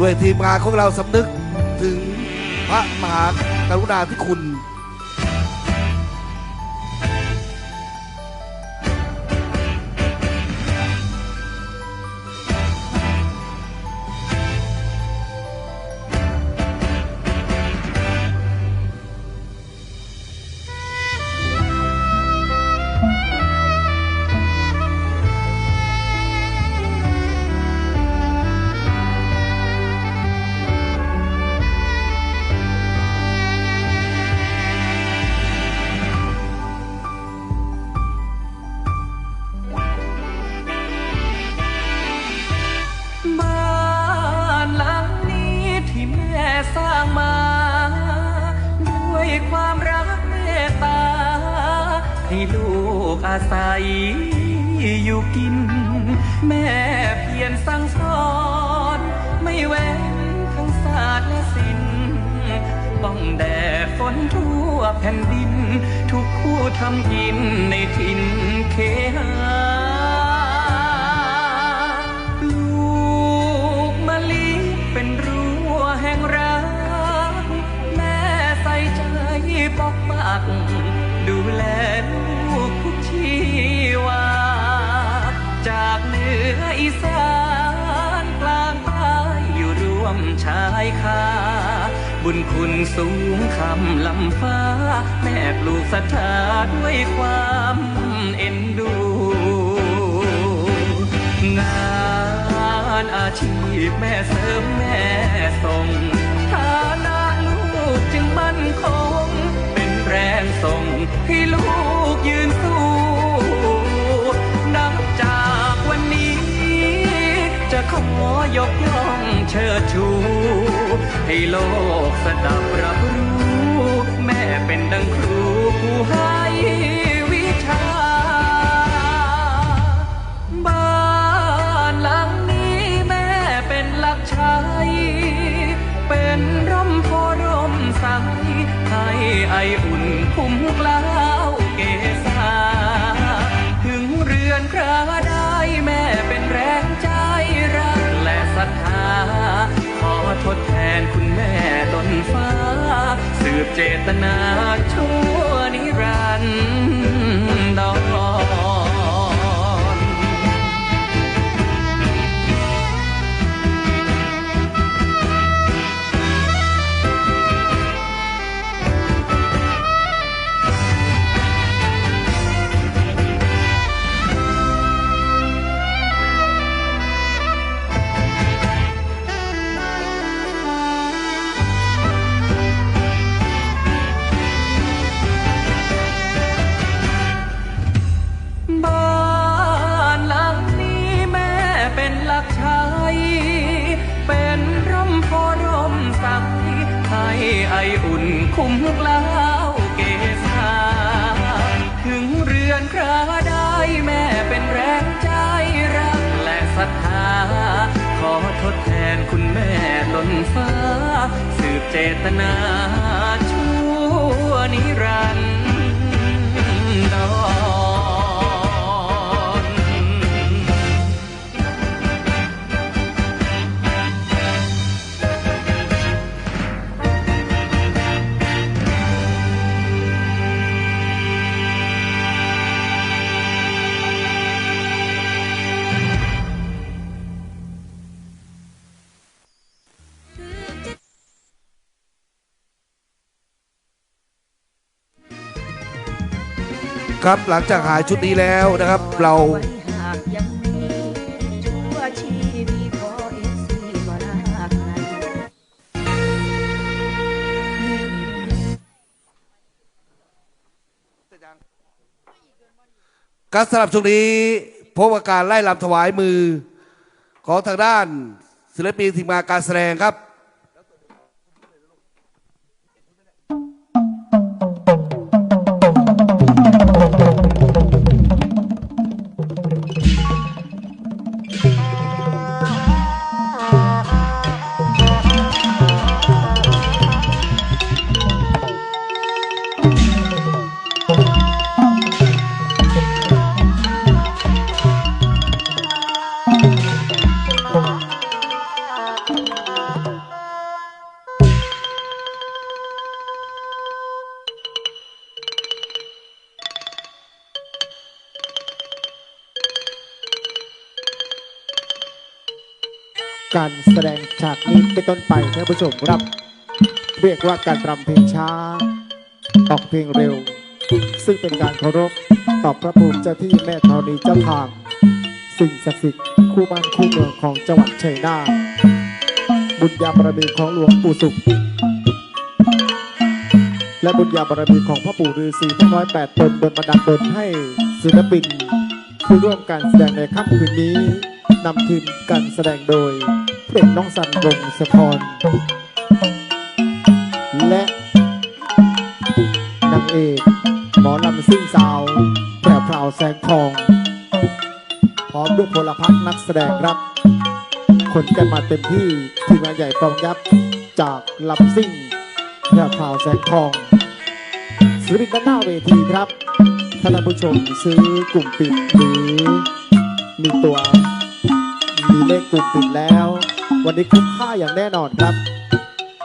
ด้วยทีมงานของเราสำนึกถึงพระมหากรุณาธิคุณ ความรักเมตตา ให้ลูกอาศัยอยู่กิน แม่เพียรสั่งสอน ไม่เว้นทั้งศาสตร์และศิลป์ต้องแดดฝนทั่วแผ่นดิน ทุกคู่ทำกินในถิ่นเคหา กปักดูแลลูกทุกชีวา จากเหนืออีสานกลางใต้อยู่ร่วมชายคาบุญคุณสูงคำลำฟ้า แม่ปลูกศรัทธาด้วยความเอ็นดู งานอาชีพแม่เสริมแม่ส่งฐานะลูกจึงมั่นคง นแรงส่งให้ลูกยืนสู้นับจากวันนี้ จะขอยกย่องเชิดชู ให้โลกสดับรับรู้ แม่เป็นดังครูผู้ให้ ทดแทนคุณแม่ต้นฟ้า สืบเจตนาชั่วนิรันด ครับ หลังจากหายชุดนี้แล้วนะครับ เรากากไหนการสลับช่วงนี้พบกับการไล่ลำถวายมือ ของทางด้านศิลปินทีมงานการแสดงครับ การแสดงฉากนี้เป็นต้นไปท่านผู้ชมครับ เรียกว่าการรำเพลงช้า ออกเพลงเร็ว ซึ่งเป็นการเคารพต่อพระภูมิเจ้าที่แม่ธรณีเจ้าทาง สิ่งศักดิ์สิทธิ์คู่บ้านคู่เมืองของจังหวัดชัยนาทบุญญาบารมีของหลวงปู่สุข และบุญญาบารมีของพ่อปู่ฤาษีทั้งร้อยแปดตนบนบันดาลตนให้ศิลปินผู้ร่วมการแสดงในค่ำคืนนี้ นำทีมการแสดงโดยเพลงน้องสันวงศ์สะพรและนางเอกหมอลำซิ่งสาวแพรวพราวแสงทอง พร้อมด้วยพลพรรคนักแสดงรับ คนกันมาเต็มที่ทีมงานใหญ่ปองยับจากลำซิ่งแพรวพราวแสงทองศิลปินด้านหน้าเวทีครับท่านผู้ชมซื้อกลุ่มปิดหรือมีตัว เลขกลุ่มปิดแล้ว วันนี้คุ้มค่าอย่างแน่นอนครับ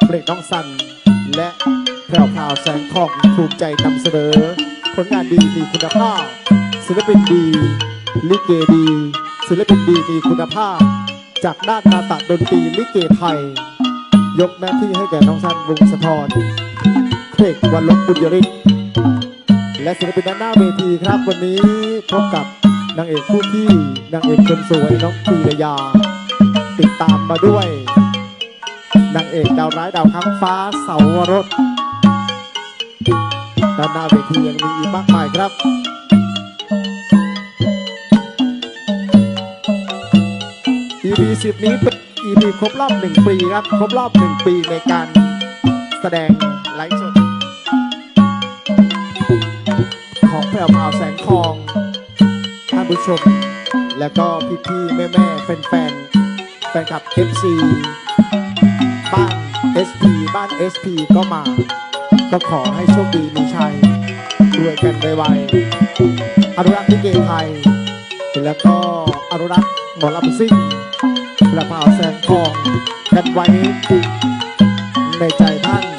เพลงน้องสันและแพรวพราวแสงทองภูมิใจนำเสนอ ผลงานดีมีคุณภาพ ศิลปินดีลิเกดี ศิลปินดีมีคุณภาพ จากด้านนาตะดนตรีลิเกไทย ยกหน้าที่ให้แก่น้องสันวงสะทอนเพลงวันลบบุญยริศและศิลปินด้านหน้าเวทีครับวันนี้พบกับนางเอกคู่ที่ นางเอกคนสวยน้องปีรยา ติดตามมาด้วยนางเอกดาวร้ายดาวค้างฟ้าเสาวรสด้านหน้าเวทียังมีอีกมากมายครับ EP 10นี้เป็น EP ครบรอบหนึ่งปีครับ ครบรอบหนึ่งปีในการแสดงไลฟ์สดของแพรวพาวแสงทองท่านผู้ชม แล้วก็พี่ๆ แม่ๆ แฟนๆ แฟนคลับ FC บ้าน SP บ้าน SP ก็มา ก็ขอให้โชคดีมีชัยรวยกันไวๆอนุรักษ์ลิเกไทย แล้วก็อนุรักษ์หมอลำซิ่งแพรวพาวแสงทองกันไว้ในใจท่าน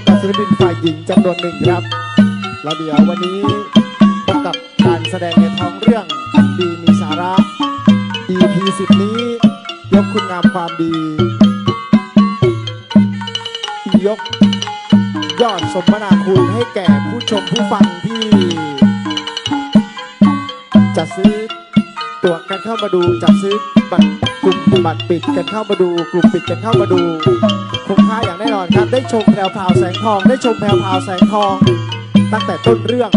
บกับศิลปินฝ่ายหญิงจำนวนหนึ่งครับ แล้วเดี๋ยววันนี้พบกับการแสดงในท้องเรื่องดีมีสาระ EP 10 นี้ ยกคุณงามความดี ยกยอดสมนาคุณให้แก่ผู้ชมผู้ฟังที่ จะซื้อตั๋วกันเข้ามาดูจะซื้อบัตรกลุ่มบัตรปิดกันเข้ามาดู กลุ่มปิดกันเข้ามาดูคุ้มค่าอย่าง น่นอนครับได้ชมแพรวพราวแสงทอง ได้ชมแพรวพราวแสงทอง ตั้งแต่ต้นเรื่อง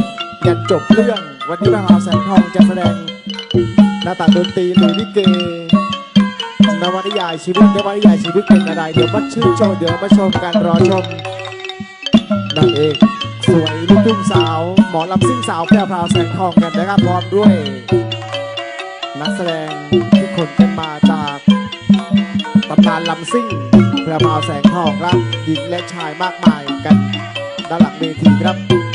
ยันจบเรื่อง วันนี้แพรวพราวแสงทองจะแสดงหน้าตาดนตรีหรือลิเกนวนิยายชีวิตนวนิยายชีวิตเป็นอะไรเดี๋ยวมาชื่นชมเดี๋ยวมาชมกันรอชมนางเอกสวยลูกทุ่งสาว หมอลำซิ่งสาวแพรวพราวแสงทองกันนะครับพร้อมด้วย นักแสดงที่ขนกันมาจากตำนานลำซิ่ง พรวพาวแสงทองครับหญิงและชายมากมายกันด้านหลังเวทีครับ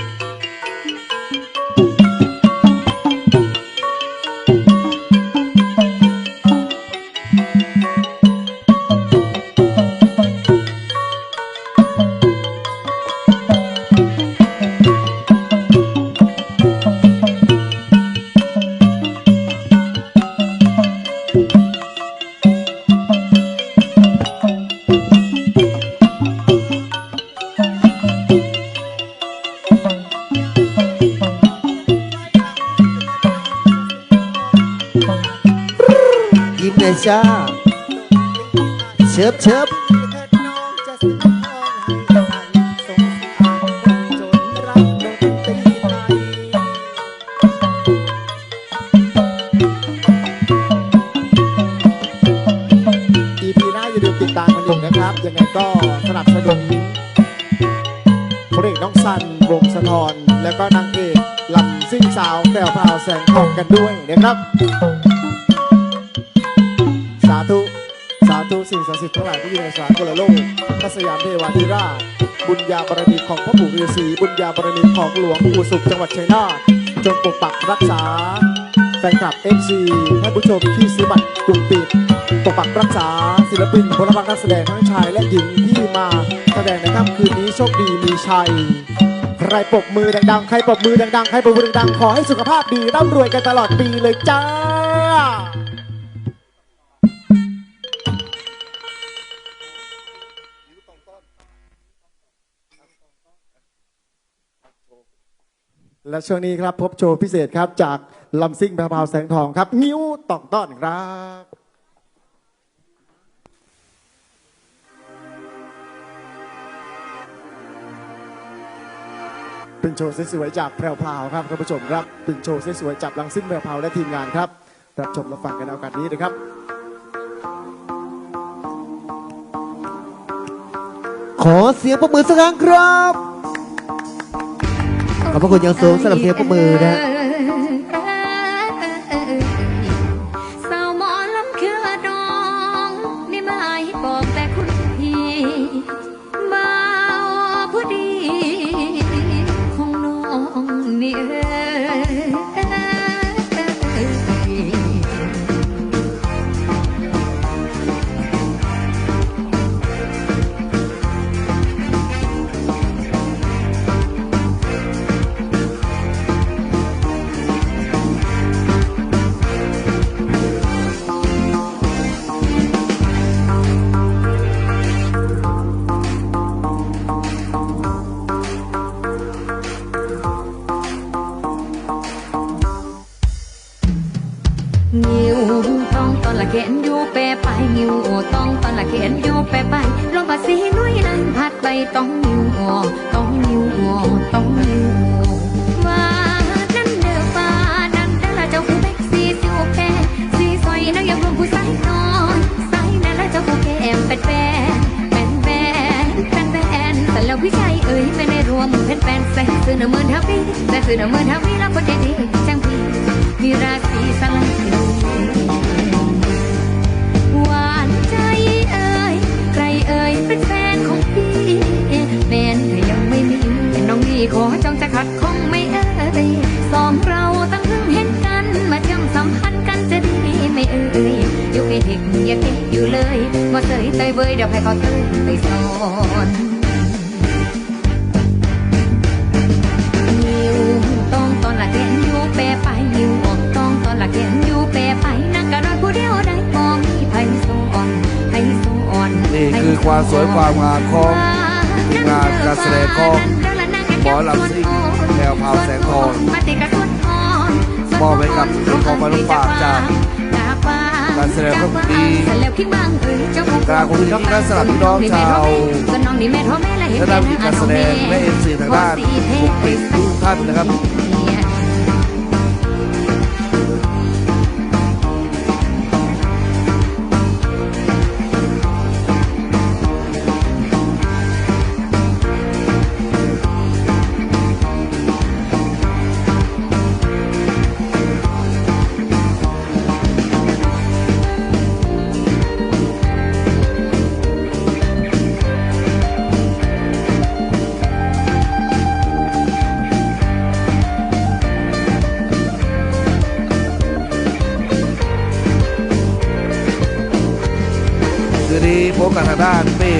นะครับ ยังไงก็สนับสนุนพระเอกน้องสันวงสะทอนแล้วก็นางเอกลำซิ่งสาวแก้วพราวแสงทองกันด้วยนะครับ สาธุ สาธุสิ่งศักดิ์สิทธิ์ทั้งหลายที่อยู่ในสากลโลกพระสยามเทวาธิราช บุญญาบารมีของพระปู่ฤาษีบุญญาบารมีของหลวงปู่สุขจังหวัดชัยนาทจงปกปักรักษาแฟนคลับ MC ท่านผู้ชมที่ซื้อบัตรกลุ่มปิด ปกปักรักษาศิลปินพลพักนักแสดงทั้งชายและหญิงที่มาแสดงในค่ำคืนนี้โชคดีมีชัย ใครปรบมือดังๆ ใครปรบมือดังๆ ใครปรบมือดังๆ ขอให้สุขภาพดีร่ำรวยกันตลอดปีเลยจ้าและช่วงนี้ครับพบโชว์พิเศษครับจากลำซิ่งพรวพาวแสงทองครับ งิ้วตอกต้อนครับ เป็นโชว์สวยๆจากแพรวพราวครับท่านผู้ชมครับ เป็นโชว์สวยๆจากลังซิ่งแพรวพราวและทีมงานครับรับชมรับฟังกันในโอกาสนี้นะครับขอเสียงปรบมือสักครั้งครับ ขอบพระคุณอย่างสูงสำหรับเสียงปรบมือนะ นละเข็นอยู่แปไปงิวต้องตอนละเข็นอยู่แปไปลมบาสีนุ้ยนั้นพัดไปต้องงิวต้องงิวต้องงิวว่านั่นเด้อฟ้านั่นเด้อเจ้าคือแบ็กซีสิวแพรสีสอยนักยังรวมผู้สายนอนสายนั่นละเจ้าผู้แก้มเป็นแฟนเป็นแฟนเป็นแฟนแต่แล้วพี่ชายเอ๋ยไม่ได้รวมเป็นแฟนแสนซื้อหนึ่งหมื่นเท่าพี่แต่ซื้อหนึ่งหมื่นเท่าพี่แล้วคนดีๆจังพี่มีราศีสลับหว ขอจองจะขัดคงไม่เอ่ยสองเราตั้งเพิ่งเห็นกัน มาเชื่อมสัมพันธ์กันจะดีไม่เอ่ยอยู่ไอเด็กอย่าเก็บอยู่เลยมาเตยเตยเบยเดี๋ยวใครก็เตยไปสอนนิวต้องตอนละแกนอยู่แปรไปนิวออกต้องตอนละแกนอยู่แปรไปนักกะนอนผู้เดียวได้มองมีไผโซอ่อนไผโซอ่อนนี่คือความสวยความงามของงานการแสดงของ มอลำซิ่งแนวพาวแสงทองมอบให้กับเป็นของขวัญฝากจากการแสดงของดีกราบขอบคุณครับและสำหรับพี่น้องชาวและด้านวิธีการแสดงและเอ็นซีทางด้านปกปิดทุกท่านนะครับ นี้พบกัทางด้านเป้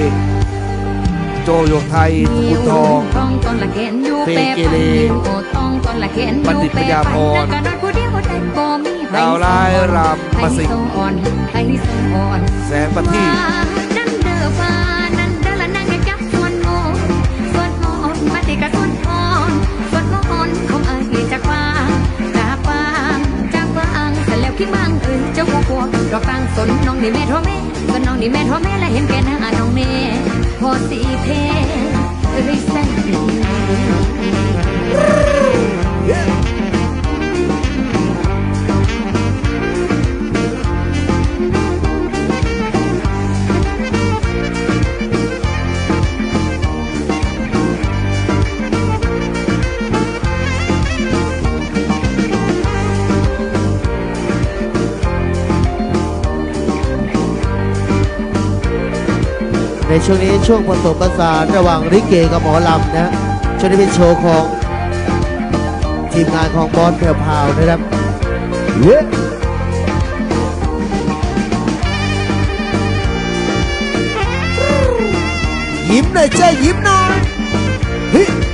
โจโยกไทยกุณทองเปเกเรบัณฑิตปัญญาพรดาวร้ายรำประสิทธิ์แสนปร แต่แล้วขี้มังเอ้ยเจ้าหัวพวกดอกตั้งสนน้องนี่แม่โทอแม่ก็น้องนี่แม่โทอแม่และเห็นแก่หน้าน้องเน่พอสีเพเอ้ยแสนดี ในช่วงนี้ช่วงผสมผสานระหว่างริเกกับหมอลำนะฮะช่วงนี้เป็นโชว์ของทีมงานของบอสแพรวพราวนะครับเย้ยิ้มหน่อยเจ้ยิ้มหน่อยเฮ้ยเฮ้ยเฮ้ย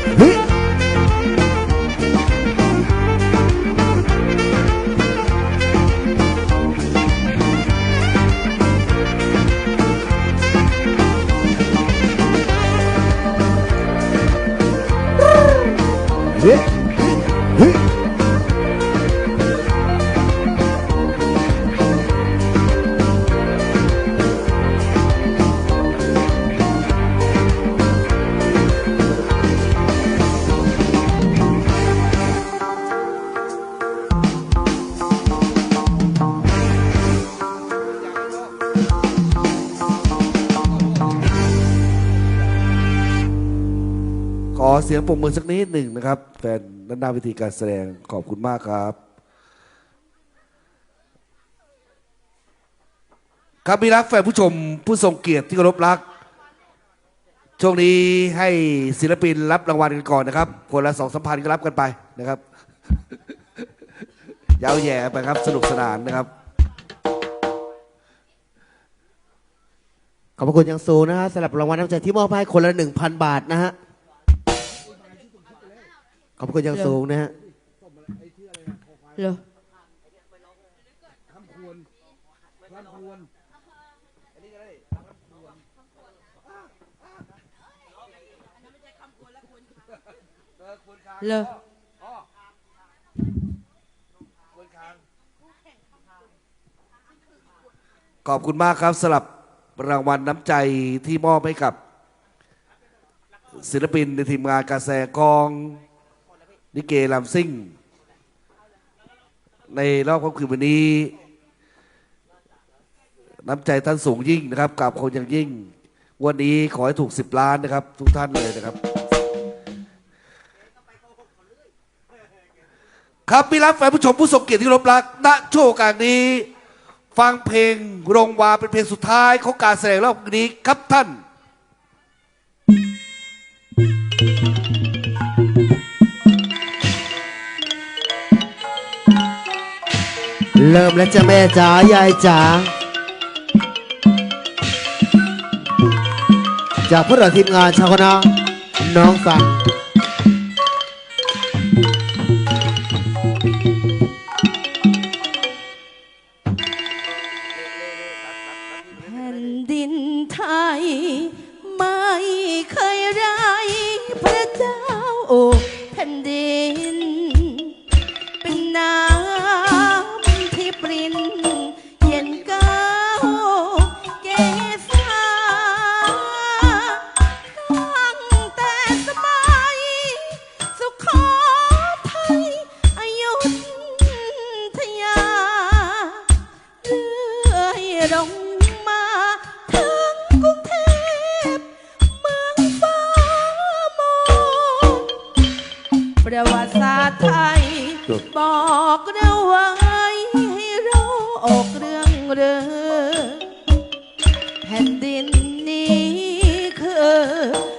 เสียงปรบมือสักนิดหนึ่งนะครับ แฟนด้านหน้าวิธีการแสดงขอบคุณมากครับ ครับมีรักแฟนผู้ชมผู้ทรงเกียรติที่เคารพรัก ช่วงนี้ให้ศิลปินรับรางวัลกันก่อนนะครับ คนละสองสัมพันธ์ก็รับกันไปนะครับ ยาวแย่ไปครับสนุกสนานนะครับ ขอบพระคุณย่างสูงนะฮะสำหรับรางวัลน้ำใจที่มอบให้คนละหนึ่งพันบาทนะฮะ ขอบพระคุณอย่างสูงนะฮะเหรอเหรอขอบคุณมากครับสำหรับรางวัลน้ำใจที่มอบให้กับ ศิลปินในทีมงานการแสดงกอง นิเกลำซิ่ง ในรอบค่ำคืนวันนี้ น้ำใจท่านสูงยิ่งนะครับกับคนอย่างยิ่ง วันนี้ขอให้ถูกสิบล้านนะครับ ทุกท่านเลยนะครับ ครับมีรับแฟนผู้ชมผู้ทรงเกียรติที่รบรักณช่วงโอกาสนี้ ฟังเพลงโรงวาเป็นเพลงสุดท้ายของการแสดงรอบนี้ครับท่าน เริ่มแล้วจ้ะแม่จ๋ายายจ๋าจากพวกเราทีมงานชาวคณะน้องสันแผ่นดินไทย Uh -huh.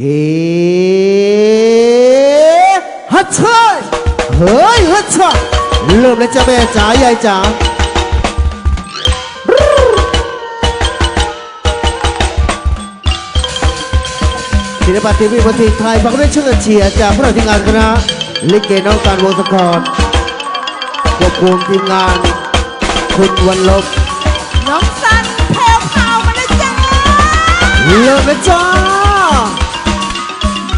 เฮ้ฮัทเชยเฮ้ยฮัทเชยเริ่มแล้วจ้าแม่จ๋ายายจ๋าศิลปะทีวีประเทศไทยฟังด้วยเชื่อเชียร์จากผู้นำทีงานคณะลิเกน้องการวงศกรควบคุมทีมงาน คุณวันลบน้องสันเทวพาวมาด้ยจ้าเริ่มแล้วจ้า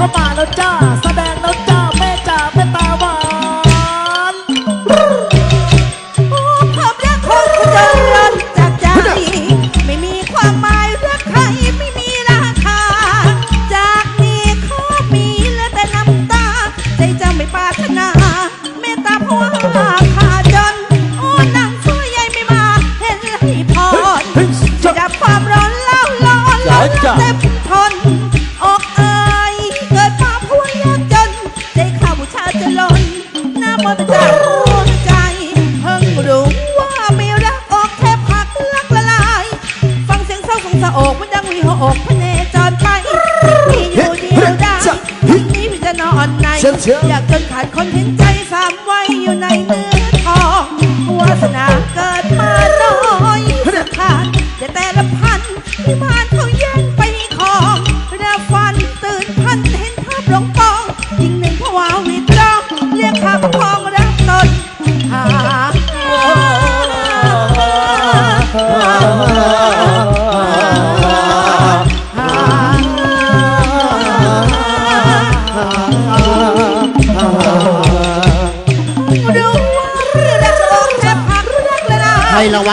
ก็มาแล้วจ้า แสดงแล้วจ้า แม่จ๋าแม่ตาหวานความรักของคุณเดินร้อนจากใจ ไม่มีความหมายรักใครไม่มีราคา จากนี้ขอมีเหลือแต่น้ำตา ใจจะไม่ปรารถนาเมตตาเพราะว่าขาดจนโอ้นางสวยใหญ่ไม่มา เห็นให้พรจะดับความร้อนเล่าร้อนร้อนเต็ม เชียวเชียวอยากจนขาดคอนเทนต์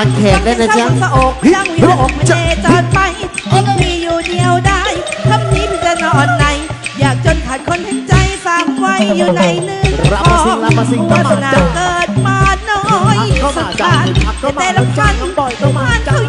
างวัลแขกได้นะจ๊ะสะอกยังมีหัวอกไม่เนจรไปอกมีอยู่เดียวได้คำนี้พี่จะนอนใน อยากจนขาดคนเห็นใจสามไว้อยู่ในเนื้อทองวาสนาเกิดมาน้อยสุดขาดแต่แต่ละพันบ้านเขา